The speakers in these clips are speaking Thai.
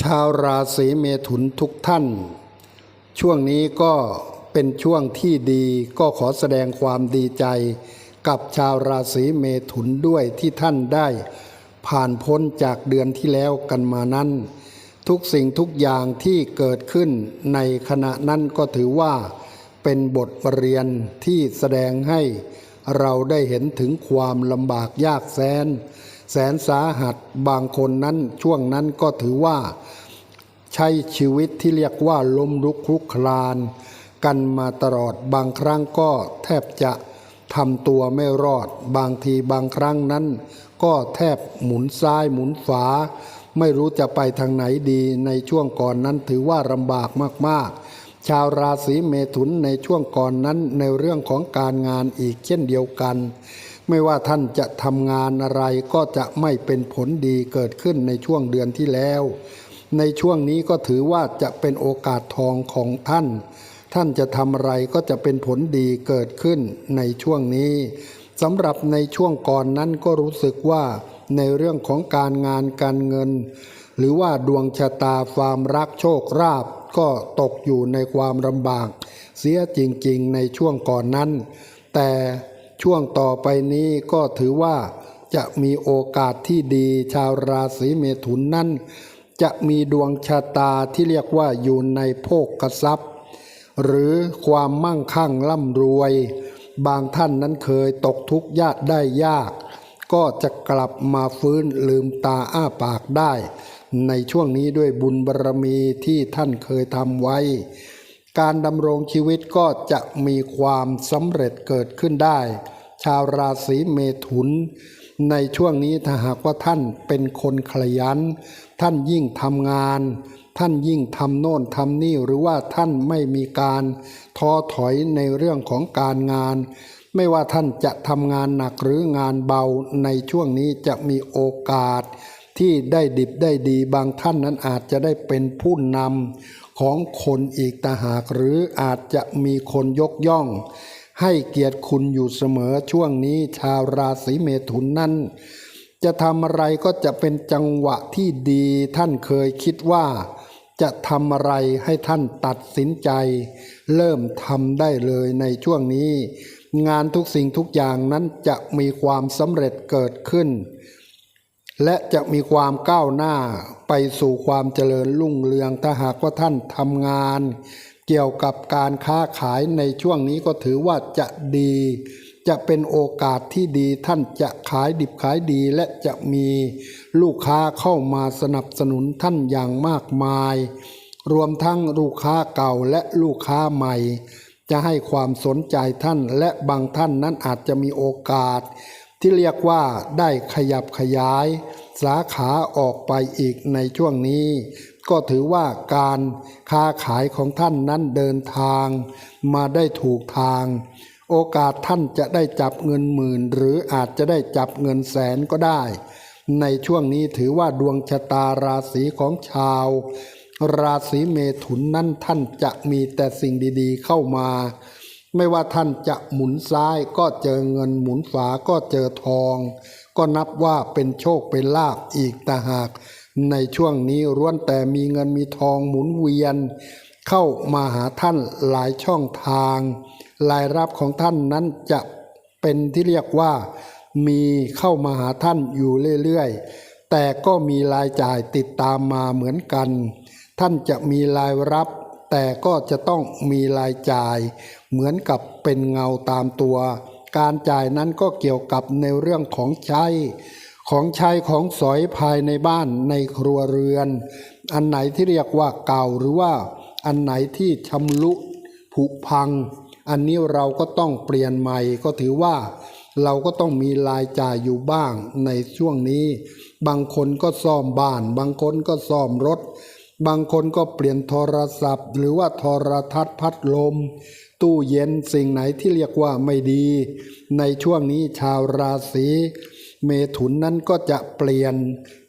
ชาวราศีเมถุนทุกท่าน ช่วงนี้ก็เป็นช่วงที่ดีก็ขอแสดงความดีใจ กับชาวราศีเมถุนด้วยที่ท่านได้ ผ่านพ้นจากเดือนที่แล้วกันมานั้น ทุกสิ่งทุกอย่างที่เกิดขึ้นในขณะนั้นก็ถือว่าเป็นบทเรียนที่แสดงให้เราได้เห็นถึงความลำบากยากแสน แสนสาหัสบางคนนั้นช่วงนั้นก็ถือว่า ใช้ชีวิตที่เรียกว่าล้มลุกคลุกคลาน กันมาตลอดบางครั้งก็แทบจะทำตัวไม่รอด บางทีบางครั้งนั้น ก็แทบหมุนซ้ายหมุนฝา ไม่รู้จะไปทางไหนดีในช่วงก่อนนั้นถือว่าลำบากมากๆ ชาวราศีเมถุนในช่วงก่อนนั้นในเรื่องของการงานอีกเช่นเดียวกัน ไม่ว่าท่านจะทำงานอะไรก็จะไม่เป็นผลดีเกิดขึ้นในช่วงเดือนที่แล้ว ในช่วงนี้ก็ถือว่าจะเป็นโอกาสทองของท่าน ท่านจะทำอะไรก็จะเป็นผลดีเกิดขึ้นในช่วงนี้สำหรับในช่วงก่อนนั้นก็รู้สึกว่าในเรื่องของการงานการเงิน หรือว่าดวงชะตาความรักโชคราบก็ตกอยู่ในความลำบาก เสียจริงๆในช่วงก่อนนั้น แต่ ช่วงต่อไปนี้ก็ถือว่าจะมีโอกาสที่ดีชาวราศีเมถุนนั้น จะมีดวงชะตาที่เรียกว่าอยู่ในโภคทรัพย์ หรือความมั่งคั่งร่ำรวย บางท่านนั้นเคยตกทุกข์ยากได้ยาก ก็จะกลับมาฟื้นลืมตาอ้าปากได้ ในช่วงนี้ด้วยบุญบารรมีที่ท่านเคยทำไว้ การดำรงชีวิตก็จะมีความสำเร็จเกิดขึ้นได้ ชาวราศีเมถุน ในช่วงนี้ถ้าหากว่าท่านเป็นคนขยัน ท่านยิ่งทำงาน ท่านยิ่งทำโน่นทำนี่หรือว่าท่านไม่มีการท้อถอยในเรื่องของการงาน ไม่ว่าท่านจะทำงานหนักหรืองานเบาในช่วงนี้จะมีโอกาสที่ได้ดิบได้ดีบางท่านนั้นอาจจะได้เป็นผู้นำ ของคนอีกตาหากหรืออาจจะมีคนยกย่อง ให้เกียรติคุณอยู่เสมอช่วงนี้ชาวราศีเมถุนนั้น จะทำอะไรก็จะเป็นจังหวะที่ดีท่านเคยคิดว่าจะทำอะไรให้ท่านตัดสินใจ เริ่มทำได้เลยในช่วงนี้ งานทุกสิ่งทุกอย่างนั้นจะมีความสำเร็จเกิดขึ้น และจะมีความก้าวหน้าไปสู่ความเจริญรุ่งเรืองถ้าหากว่าท่านทำงาน เกี่ยวกับการค้าขายในช่วงนี้ก็ถือว่าจะดี จะเป็นโอกาสที่ดีท่านจะขายดิบขายดีและจะมีลูกค้าเข้ามาสนับสนุนท่านอย่างมากมาย รวมทั้งลูกค้าเก่าและลูกค้าใหม่ จะให้ความสนใจท่านและบางท่านนั้นอาจจะมีโอกาส ที่เรียกว่าได้ขยับขยาย สาขาออกไปอีกในช่วงนี้ ก็ถือว่าการค้าขายของท่านนั้นเดินทาง มาได้ถูกทาง โอกาสท่านจะได้จับเงินหมื่น หรืออาจจะได้จับเงินแสนก็ได้ ในช่วงนี้ถือว่าดวงชะตาราศีของชาว ราศีเมถุนนั้นท่านจะมีแต่สิ่งดีๆเข้ามา ไม่ว่าท่านจะหมุนซ้ายก็เจอเงินหมุนฝาก็เจอทอง ก็นับว่าเป็นโชคเป็นลาภอีกต่หาก ในช่วงนี้ร้วนแต่มีเงินมีทองหมุนเวียน เข้ามาหาท่านหลายช่องทางรายรับของท่านนั้นจะเป็นที่เรียกว่า มีเข้ามาหาท่านอยู่เรื่อยๆแต่ก็มีรายจ่ายติดตามมาเหมือนกัน ท่านจะมีรายรับ แต่ก็จะต้องมีรายจ่าย เหมือนกับเป็นเงาตามตัว การจ่ายนั้นก็เกี่ยวกับในเรื่องของใช้ ของใช้ของสอยภายในบ้านในครัวเรือน อันไหนที่เรียกว่าเก่าหรือว่าอันไหนที่ชำรุผุพัง อันนี้เราก็ต้องเปลี่ยนใหม่ก็ถือว่าเราก็ต้องมีรายจ่ายอยู่บ้างในช่วงนี้ บางคนก็ซ่อมบ้าน บางคนก็ซ่อมรถ บางคนก็เปลี่ยนโทรศัพท์ หรือว่าโทรทัศน์พัดลม ตู้เย็นสิ่งไหนที่เรียกว่าไม่ดี ในช่วงนี้ชาวราศีเมถุนนั้นก็จะเปลี่ยน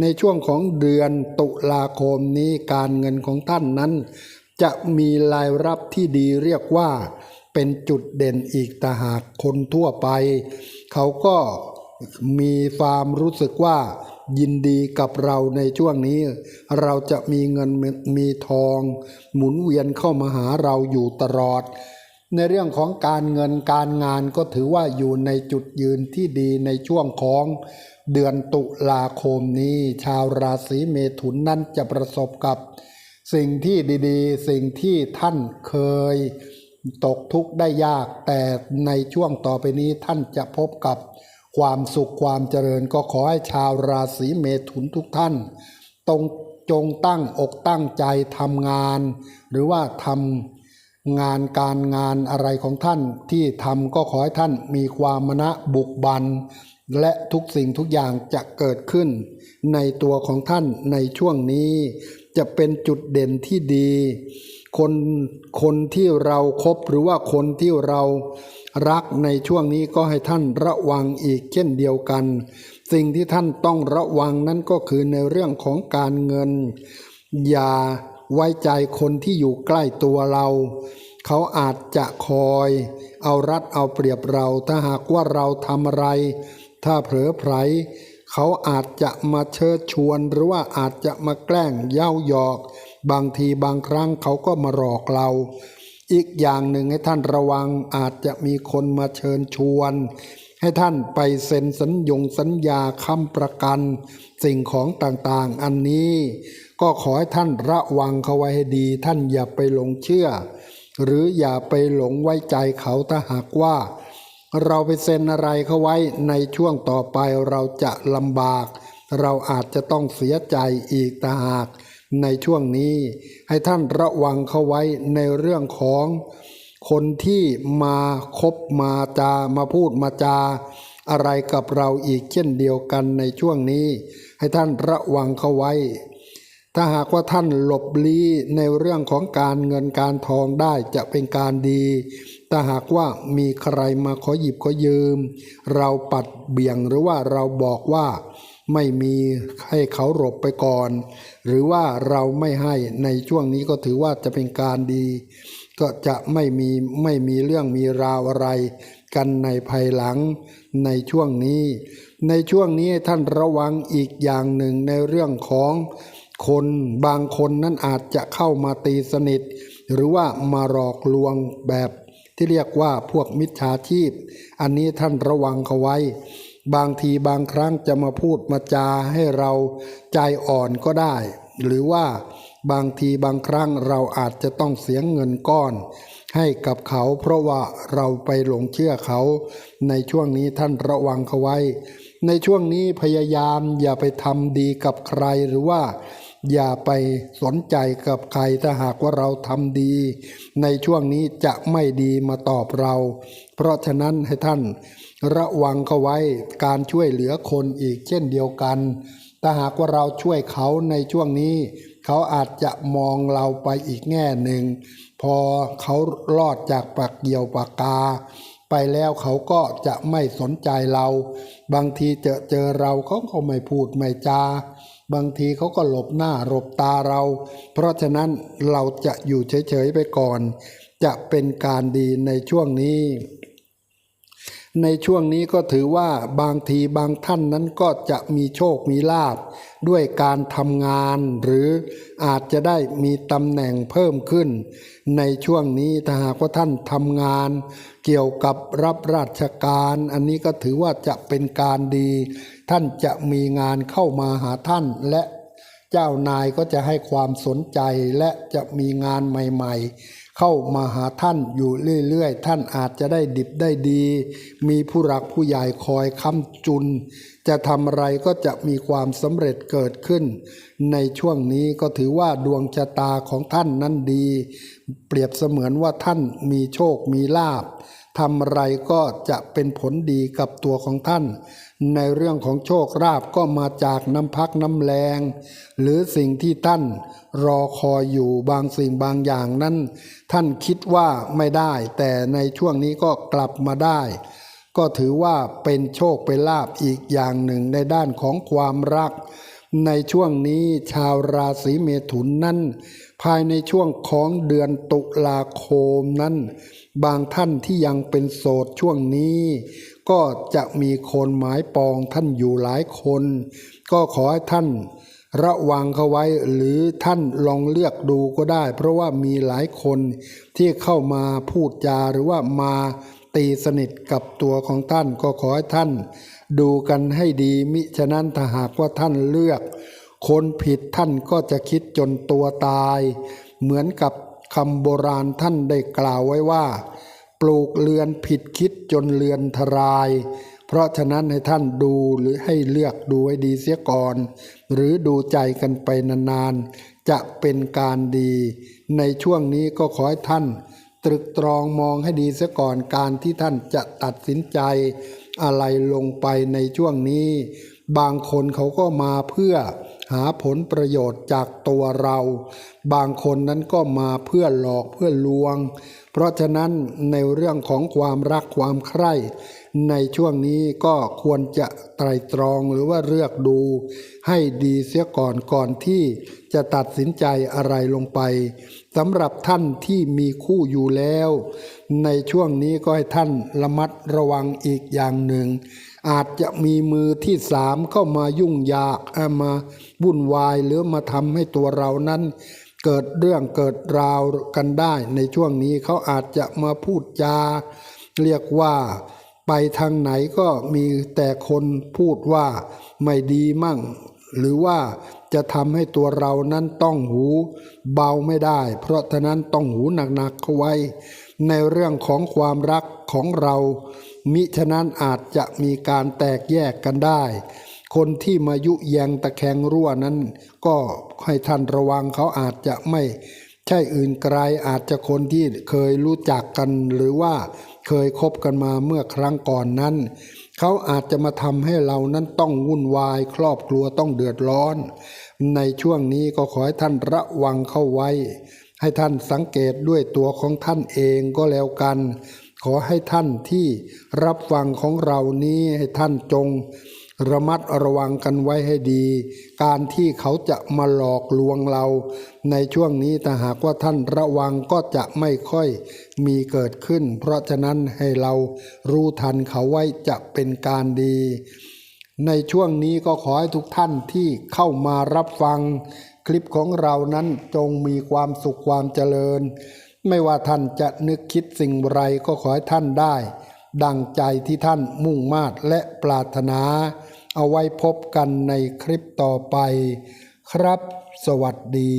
ในช่วงของเดือนตุลาคมนี้การเงินของท่านนั้น จะมีรายรับที่ดีเรียกว่าเป็นจุดเด่นอีกต่หากคนทั่วไป เขาก็ มีความรู้สึกว่ายินดีกับเราในช่วงนี้ เราจะมีเงินมีทอง หมุนเวียนเข้ามาหาเราอยู่ตลอด ในเรื่องของการเงินการงานก็ถือว่าอยู่ในจุดยืนที่ดีในช่วงของเดือนตุลาคมนี้ ชาวราศีเมถุนนั้นจะประสบกับ สิ่งที่ดีๆ สิ่งที่ท่านเคย ตกทุกข์ได้ยากแต่ในช่วงต่อไปนี้ท่านจะพบกับ ความสุขความเจริญก็ขอให้ชาวราศีเมถุนทุกท่าน ตรงจงตั้งอกตั้งใจทำงาน หรือว่าทำงานการงานอะไรของท่านที่ทำก็ขอให้ท่านมีความมณะบุกบัน และทุกสิ่งทุกอย่างจะเกิดขึ้น ในตัวของท่านในช่วงนี้ จะเป็นจุดเด่นที่ดี คนคนที่เราครบหรือว่าคนที่เรา รักในช่วงนี้ก็ให้ท่านระวังอีกเช่นเดียวกัน สิ่งที่ท่านต้องระวังนั้นก็คือในเรื่องของการเงิน อย่าไว้ใจคนที่อยู่ใกล้ตัวเรา เขาอาจจะคอย เอารัดเอาเปรียบเราถ้าหากว่าเราทำอะไร ถ้าเผลอไผลเขาอาจจะมาเชิญชวนหรือว่าอาจจะมาแกล้งเย้าหยอก บางทีบางครั้งเขาก็มาหลอกเรา อีกอย่างหนึ่งให้ท่านระวังอาจจะมีคนมาเชิญชวน ให้ท่านไปเซ็นสัญญงสัญญาค้ำประกัน สิ่งของต่างๆ อันนี้ก็ขอให้ท่านระวังเขาไว้ให้ดี ท่านอย่าไปหลงเชื่อ หรืออย่าไปหลงไว้ใจเขาถ้าหากว่า เราไปเซ็นอะไรเขาไว้ในช่วงต่อไปเราจะลำบาก เราอาจจะต้องเสียใจอีกตาหาก ในช่วงนี้ให้ท่านระวังเขาไว้ในเรื่องของคนที่มาคบมาจามาพูดมาจา อะไรกับเราอีกเช่นเดียวกันในช่วงนี้ ให้ท่านระวังเขาไว้ ถ้าหากว่าท่านหลบลี้ในเรื่องของการเงินการทองได้จะเป็นการดีถ้าหากว่ามีใครมาขอหยิบขอยืม เราปัดเบี่ยงหรือว่าเราบอกว่า ไม่มีให้เขาหลบไปก่อน หรือว่าเราไม่ให้ในช่วงนี้ก็ถือว่าจะเป็นการดี ก็จะไม่มีไม่มีเรื่องมีราวอะไร กันในภายหลังในช่วงนี้ ในช่วงนี้ท่านระวังอีกอย่างหนึ่งในเรื่องของคนบางคนนั้นอาจจะเข้ามาตีสนิท หรือว่ามาหลอกลวงแบบที่เรียกว่าพวกมิจฉาชีพ อันนี้ท่านระวังเขาไว้ บางทีบางครั้งจะมาพูดมาจาให้เราใจอ่อนก็ได้ หรือว่าบางทีบางครั้งเราอาจจะต้องเสียเงินก้อน ให้กับเขาเพราะว่าเราไปหลงเชื่อเขา ในช่วงนี้ท่านระวังเขาไว้ ในช่วงนี้พยายามอย่าไปทำดีกับใครหรือว่าอย่าไปสนใจกับใครถ้าหากว่าเราทำดี ในช่วงนี้จะไม่ดีมาตอบเรา เพราะฉะนั้นให้ท่าน ระวังเขาไว้การช่วยเหลือคนอีกเช่นเดียวกัน ถ้าหากว่าเราช่วยเขาในช่วงนี้ เขาอาจจะมองเราไปอีกแง่หนึ่ง พอเขารอดจากปากเกี่ยวปากกา ไปแล้วเขาก็จะไม่สนใจเรา บางทีเจอเจอเราเขาก็ไม่พูดไม่จา บางทีเขาก็หลบหน้าหลบตาเรา เพราะฉะนั้นเราจะอยู่เฉยๆไปก่อน จะเป็นการดีในช่วงนี้ ในช่วงนี้ก็ถือว่าบางทีบางท่านนั้นก็จะมีโชคมีลาบ ด้วยการทำงาน หรืออาจจะได้มีตำแหน่งเพิ่มขึ้น ในช่วงนี้ถ้าหากว่าท่านทำงาน เกี่ยวกับรับราชการ อันนี้ก็ถือว่าจะเป็นการดี ท่านจะมีงานเข้ามาหาท่านและเจ้านายก็จะให้ความสนใจและจะมีงานใหม่ ๆ เข้ามาหาท่านอยู่เรื่อยๆ ท่านอาจจะได้ดิบได้ดี มีผู้รักผู้ใหญ่คอยค้ำจุนจะทำอะไรก็จะมีความสำเร็จเกิดขึ้น ในช่วงนี้ก็ถือว่าดวงชะตาของท่านนั้นดี เปรียบเสมือนว่าท่านมีโชคมีลาภทำอะไรก็จะเป็นผลดีกับตัวของท่าน ในเรื่องของโชคลาภก็มาจากน้ำพักน้ำแรง หรือสิ่งที่ท่านรอคอยอยู่บางสิ่งบางอย่างนั้น ท่านคิดว่าไม่ได้ แต่ในช่วงนี้ก็กลับมาได้ ก็ถือว่าเป็นโชคเป็นลาภอีกอย่างหนึ่งในด้านของความรัก ในช่วงนี้ชาวราศีเมถุนนั้น ภายในช่วงของเดือนตุลาคมนั้น บางท่านที่ยังเป็นโสดช่วงนี้ ก็จะมีคนหมายปองท่านอยู่หลายคน ก็ขอให้ท่านระวังเขาไว้หรือท่านลองเลือกดูก็ได้ เพราะว่ามีหลายคนที่เข้ามาพูดจาหรือว่ามา ตีสนิทกับตัวของท่านก็ขอให้ท่าน ดูกันให้ดีมิฉะนั้นถ้าหากว่าท่านเลือก คนผิดท่านก็จะคิดจนตัวตาย เหมือนกับคำโบราณท่านได้กล่าวไว้ว่า ปลูกเรือนผิดคิดจนเรือนทราย เพราะฉะนั้นให้ท่านดูหรือให้เลือกดูให้ดีเสียก่อน หรือดูใจกันไปนานๆจะเป็นการดี ในช่วงนี้ก็ขอให้ท่าน ตรึกตรองมองให้ดีเสียก่อนการที่ท่านจะตัดสินใจอะไรลงไปในช่วงนี้ บางคนเขาก็มาเพื่อหาผลประโยชน์จากตัวเรา บางคนนั้นก็มาเพื่อหลอกเพื่อลวง เพราะฉะนั้นในเรื่องของความรักความใคร่ ในช่วงนี้ก็ควรจะไตรตรองหรือว่าเลือกดู ให้ดีเสียก่อนก่อนที่จะตัดสินใจอะไรลงไปสำหรับท่านที่มีคู่อยู่แล้ว ในช่วงนี้ก็ให้ท่านระมัดระวังอีกอย่างหนึ่ง อาจจะมีมือที่สามเข้ามายุ่งยากามาวุ่นวายหรือมาทำให้ตัวเรานั้นเกิดเรื่องเกิดราวกันได้ในช่วงนี้เขาอาจจะมาพูดจา เรียกว่า ไปทางไหนก็มีแต่คนพูดว่าไม่ดีมั่ง หรือว่าจะทำให้ตัวเรานั้นต้องหูเบาไม่ได้ เพราะฉะนั้นต้องหูหนักๆเข้าไว้ ในเรื่องของความรักของเรา มิฉะนั้นอาจจะมีการแตกแยกกันได้ คนที่มายุแยงตะแคงรั่วนั้น ก็ให้ท่านระวังเขาอาจจะไม่ ช่อื่นไกลอาจจะคนที่เคยรู้จักกันหรือว่าเคยคบกันมาเมื่อครั้งก่อนนั้น เขาอาจจะมาทำให้เรานั้นต้องวุ่นวาย ครอบครัวต้องเดือดร้อน ในช่วงนี้ก็ขอให้ท่านระวังเข้าไว้ ให้ท่านสังเกตด้วยตัวของท่านเองก็แล้วกัน ขอให้ท่านที่รับฟังของเรานี้ให้ท่านจง ระมัดระวังกันไว้ให้ดี การที่เขาจะมาหลอกลวงเรา ในช่วงนี้ถ้าหากว่าท่านระวังก็จะไม่ค่อยมีเกิดขึ้น เพราะฉะนั้นให้เรารู้ทันเขาไว้จะเป็นการดี ในช่วงนี้ก็ขอให้ทุกท่านที่เข้ามารับฟัง คลิปของเรานั้นจงมีความสุขความเจริญ ไม่ว่าท่านจะนึกคิดสิ่งไรก็ขอให้ท่านได้ ดังใจที่ท่านมุ่งมาตและปรารถนา เอาไว้พบกันในคลิปต่อไป ครับ สวัสดี